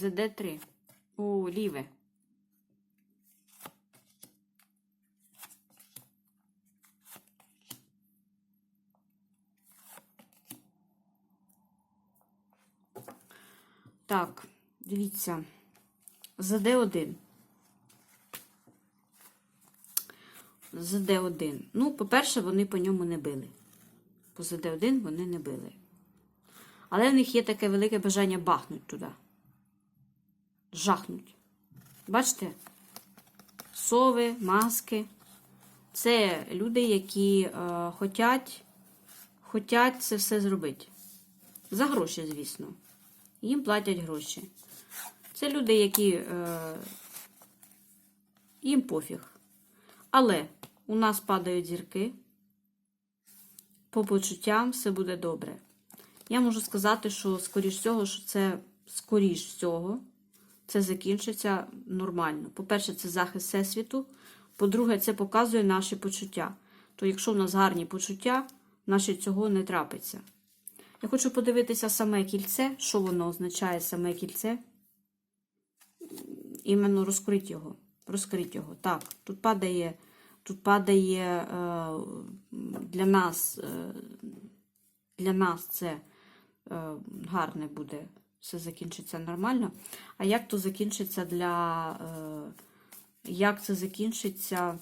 ЗД3. О, ліве. Так, дивіться. ЗД1. ЗД1. Ну, по-перше, вони по ньому не били. По ЗД1 вони не били. Але в них є таке велике бажання бахнути туди. Жахнуть. Бачите? Сови, маски. Це люди, які е, хотять, хотять це все зробити. За гроші, звісно. Їм платять гроші. Це люди, які е, їм пофіг. Але у нас падають зірки. По почуттям все буде добре. Я можу сказати, що, скоріш всього, що це скоріш всього, це закінчиться нормально. По-перше, це захист всесвіту. По-друге, це показує наші почуття. То якщо в нас гарні почуття, наші цього не трапиться. Я хочу подивитися саме кільце, що воно означає саме кільце. Іменно розкрити його. Розкрити його. Так, тут падає, тут падає е, для нас, е, для нас це е, гарне буде. Все закінчиться нормально. А як то закінчиться для. Е, як це закінчиться?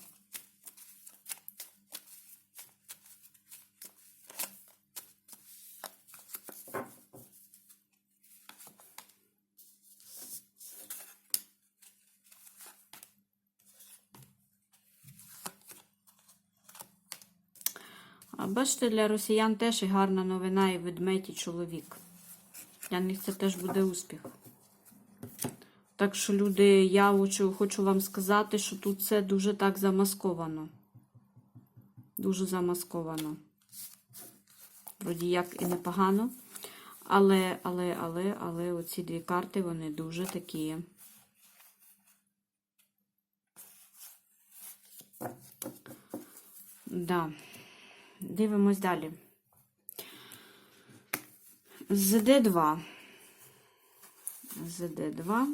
Бачите, для росіян теж і гарна новина і ведмедь, і чоловік. Для них це теж буде успіх. Так що, люди, я хочу, хочу вам сказати, що тут все дуже так замасковано. Дуже замасковано. Вроді як і непогано. Але, але, але, але оці дві карти, вони дуже такі. Да. Дивимось далі. ЗД2. ЗД2.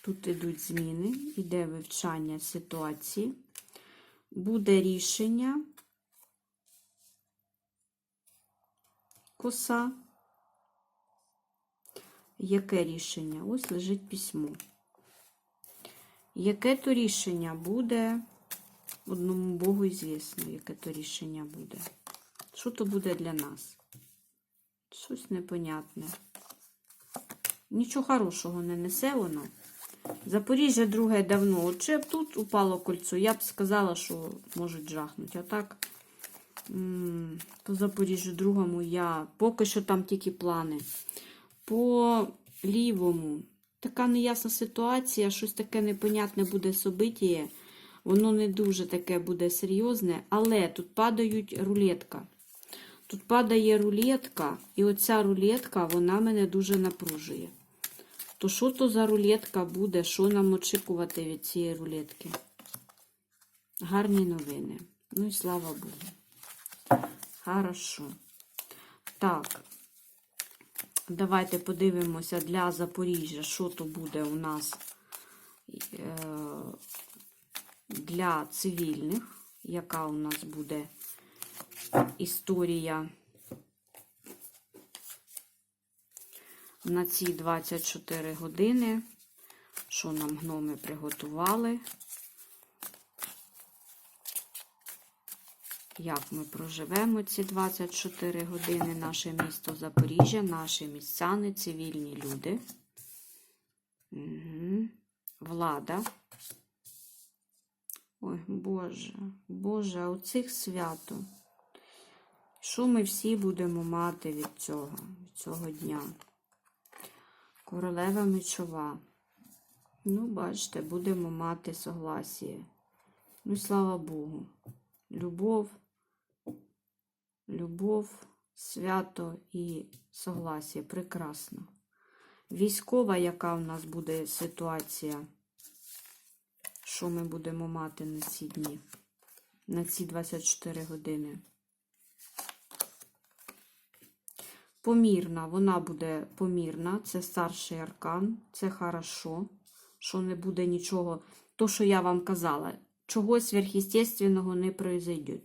Тут ідуть зміни, іде вивчання ситуації. Буде рішення. Коса. Яке рішення? Ось лежить письмо. Яке то рішення буде? Одному Богу звісно, яке то рішення буде. Що то буде для нас? Щось непонятне. Нічого хорошого не несе воно. Запоріжжя друге давно. От чи б тут упало кольцо, я б сказала, що можуть жахнути. А так, по Запоріжжю другому я поки що там тільки плани. По лівому така неясна ситуація, щось таке непонятне буде собитіє. Воно не дуже таке буде серйозне, але тут падають рулетка. Тут падає рулетка, і оця рулетка, вона мене дуже напружує. То що то за рулетка буде? Що нам очікувати від цієї рулетки? Гарні новини. Ну і слава Богу. Хорошо. Так. Давайте подивимося для Запоріжжя, що то буде у нас е, для цивільних, яка у нас буде історія на ці 24 години, що нам гноми приготували, як ми проживемо ці 24 години, наше місто Запоріжжя, наші містяни, цивільні люди, влада. Ой, Боже, Боже, а у свято. Що ми всі будемо мати від цього, від цього дня? Королева мечова. Ну, бачите, будемо мати согласіє. Ну, слава Богу. Любов, любов, свято і согласіє. Прекрасно. Військова, яка в нас буде ситуація? Що ми будемо мати на ці дні? На ці 24 години? Помірна, вона буде помірна, це старший аркан, це хорошо, що не буде нічого, то, що я вам казала, чогось сверхъестественного не произойде.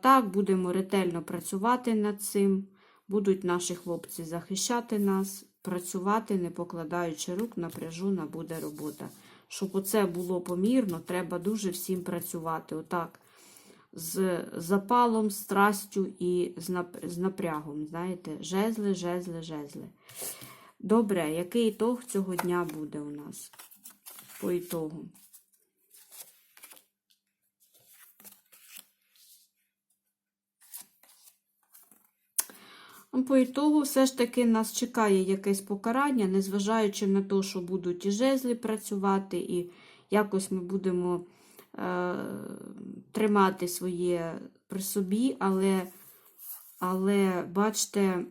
Так, будемо ретельно працювати над цим. Будуть наші хлопці захищати нас, працювати, не покладаючи рук, напряжена буде робота. Щоб оце було помірно, треба дуже всім працювати. Отак, з запалом, страстю і з нап- з напрягом. Знаєте, жезли, жезли, жезли. Добре, який ітог цього дня буде у нас? По ітогу. Ну, По ітогу, все ж таки нас чекає якесь покарання, незважаючи на те, що будуть і жезли працювати, і якось ми будемо тримати своє при собі, але, але бачите,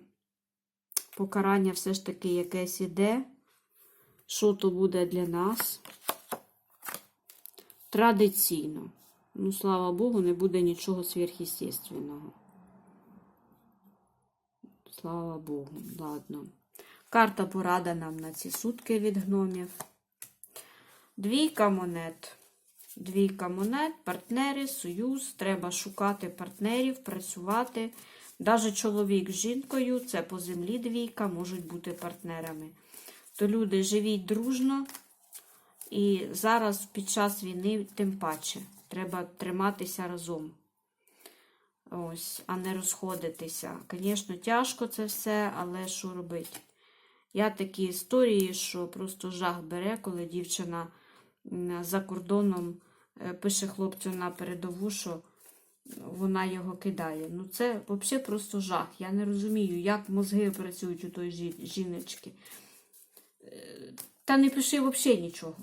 покарання все ж таки якесь іде. Що то буде для нас? Традиційно. Ну, слава Богу, не буде нічого сверхъестественного. Слава Богу, ладно. Карта порада нам на ці сутки від гномів. Двійка монет. Двійка монет, партнери, союз. Треба шукати партнерів, працювати. Даже чоловік з жінкою, це по землі двійка, можуть бути партнерами. То люди живіть дружно. І зараз під час війни тим паче. Треба триматися разом. Ось, а не розходитися. Звісно, тяжко це все, але що робити? Я такі історії, що просто жах бере, коли дівчина за кордоном пише хлопцю на передову, що вона його кидає. Ну, це взагалі просто жах. Я не розумію, як мозги працюють у жі- жіночки. Е, Та не пиши взагалі нічого.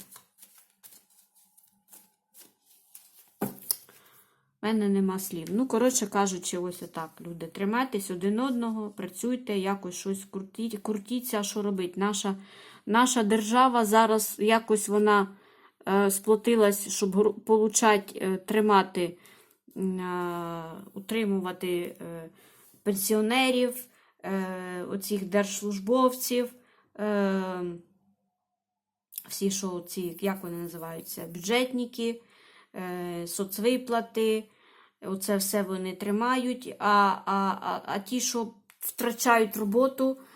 У мене нема слів. Ну, коротше кажучи, ось отак, люди. Тримайтесь один одного, працюйте, якось щось крутіть, крутіться, що робить. Наша, наша держава зараз якось вона е, сплотилась, щоб получать, е, тримати, е, утримувати е, пенсіонерів, е, оцих держслужбовців. Е, всі, що ці, як вони називаються, бюджетники, е, соцвиплати, оце все вони тримають, а, а, а, а ті, що втрачають роботу, е,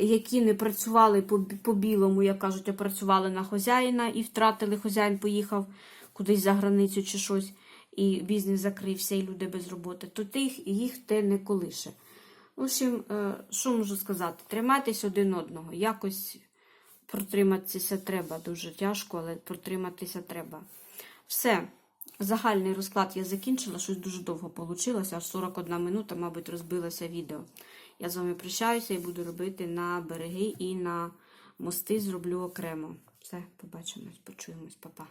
які не працювали по-білому, як кажуть, а працювали на хазяїна і втратили, хазяїн поїхав кудись за границю чи щось, і бізнес закрився, і люди без роботи, то тих, їх те не колише. В общем, е, що можу сказати? Тримайтесь один одного. Якось протриматися треба. Дуже тяжко, але протриматися треба. Все. Загальний розклад я закінчила, щось дуже довго вийшло, аж 41 минута, мабуть, розбилося відео. Я з вами прощаюся і буду робити на береги і на мости зроблю окремо. Все, побачимось, почуємось, па-па.